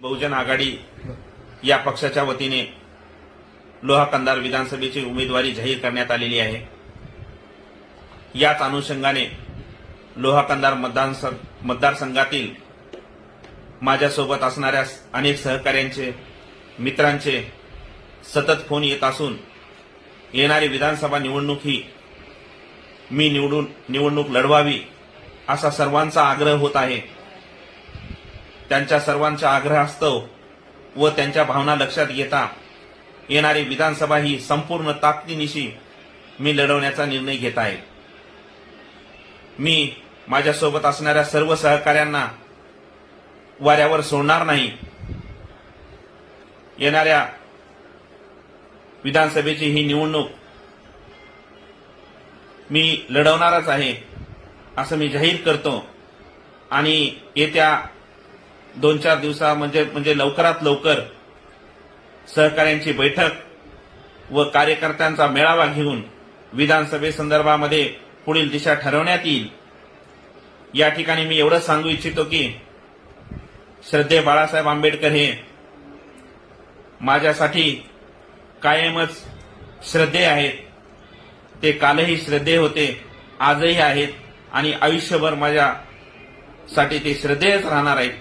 बहुजन आघाडी या पक्षाच्या वतीने लोहा कंदार विधानसभेची उमेदवारी जाहीर करण्यात आलेली आहे. याच अनुषंगाने लोहा कंदार मतदान मतदारसंघातील माझ्यासोबत असणाऱ्या अनेक सहकाऱ्यांचे मित्रांचे सतत फोन येत असून येणारी विधानसभा निवडणूक ही मी निवडून निवडणूक लढवावी असा सर्वांचा आग्रह होत आहे. त्यांच्या सर्वांच्या आग्रहास्तव व त्यांच्या भावना लक्षात घेता येणारी विधानसभा ही संपूर्ण ताकदीनिशी मी लढवण्याचा निर्णय घेत आहे. मी माझ्यासोबत असणाऱ्या सर्व सहकाऱ्यांना वाऱ्यावर सोडणार नाही. येणाऱ्या विधानसभेची ही निवडणूक मी लढवणारच आहे असं मी जाहीर करतो. आणि येत्या दोन चार दिवसा म्हणजे म्हणजे लवकरात लवकर सहकाऱ्यांची बैठक व कार्यकर्त्यांचा मेळावा घेऊन विधानसभेसंदर्भामध्ये पुढील दिशा ठरवण्यात येईल. या ठिकाणी मी एवढंच सांगू इच्छितो की श्रद्धे बाळासाहेब आंबेडकर हे माझ्यासाठी कायमच श्रद्धे आहेत. ते कालही श्रद्धे होते आजही आहेत आणि आयुष्यभर माझ्यासाठी ते श्रद्धेयच राहणार आहेत.